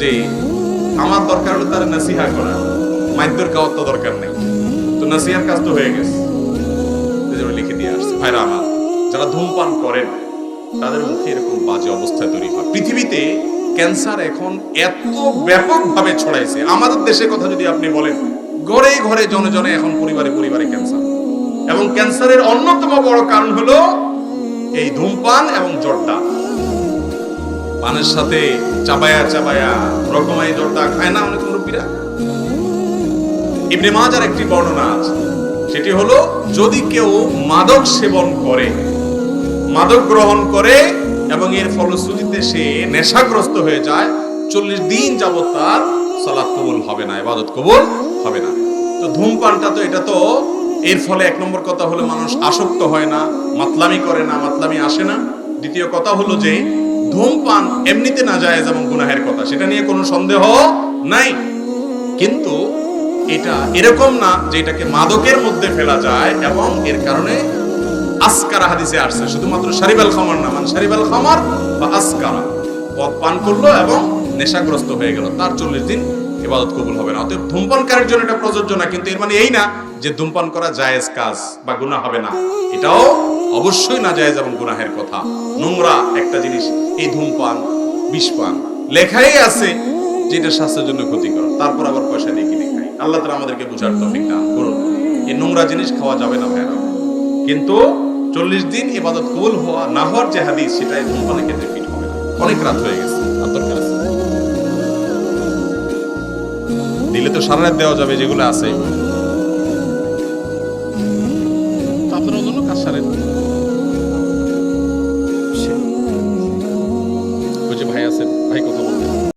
যে আমার দরকার হলো তার নাসিহা করা। মাইদ্যর খাওয়ার তো দরকার নেই। তো নাসিহার কাজ তো হয়ে গেছে। লিখে দিয়ে আসছে, ভাইরা আমার, যারা ধূমপান করেন তাদের মুখে এরকম বাজে অবস্থা তৈরি হয়। পৃথিবীতে ক্যান্সার এখন এত ব্যাপকভাবে ছড়াইছে। আমাদের দেশের কথা যদি আপনি বলেন, ঘরে ঘরে জনে জনে এখন পরিবারে পরিবারে ক্যান্সার। এবং ক্যান্সারের অন্যতম বড় কারণ হলো এই ধূমপান এবং জর্দা পানের সাথে চাবায়া চাবায়া রকমাই জর্দা খায় না অনেক মুরব্বীরা। ইবনে মাজার একটি বর্ণনা আছে। সেটি হলো, যদি কেউ মাদক সেবন করে, মাদক গ্রহণ করে এবং এর ফলশ্রুতিতে সে নেশাগ্রস্ত হয়ে যায়, চল্লিশ দিন যাবৎ তার সালাদ কবুল হবে না, ইবাদত কবুল হবে না। তো ধূমপানটা তো, এটা তো এর ফলে এক নম্বর কথা হলো, মানুষ আসক্ত হয় না, মাতলামি করে না, মাতলামি আসে না। দ্বিতীয় কথা হলো যে, ধূমপান এমনিতে না যায় এবং গুনাহের কথা, সেটা নিয়ে কোনো সন্দেহ নাই। কিন্তু এটা এরকম না যে এটাকে মাদকের মধ্যে ফেলা যায় এবং এর কারণে আসকারা হাদিসে আসছে, শুধুমাত্র সারিবাল খামার না মানে সারিবাল খামার বা আসকারা পদ পান করল এবং নেশাগ্রস্ত হয়ে গেল, তার চল্লিশ দিন ইবাদত কবুল হবে না। অতএব ধূমপানকারীর জন্য এটা প্রযোজ্য না, কিন্তু এর মানে এই না যে ধূমপান করা জায়েজ কাজ বা গুনাহ হবে না। এটাও অবশ্যই না যায় যেমন গুনাহের কথা। নোংরা একটা জিনিস, এই ধূমপান, বিষপান। লেখাই আছে যেটা স্বাস্থ্যের জন্য ক্ষতিকর। তারপর আবার পয়সা দিয়ে কিনে খাই। আল্লাহ তালা আমাদেরকে বুঝার তফিক দান করুন। এই নোংরা জিনিস খাওয়া যাবে না ভাইরা কিন্তু চল্লিশ দিন ইবাদত কবুল হওয়া, না হওয়ার যে হাদিস, সেটাই ধূমপানের ক্ষেত্রে ফিট হবে না। অনেক রাত হয়ে গেছে। দরকার আছে? দিলে তো সারা রাত দেওয়া যাবে যেগুলো আছে।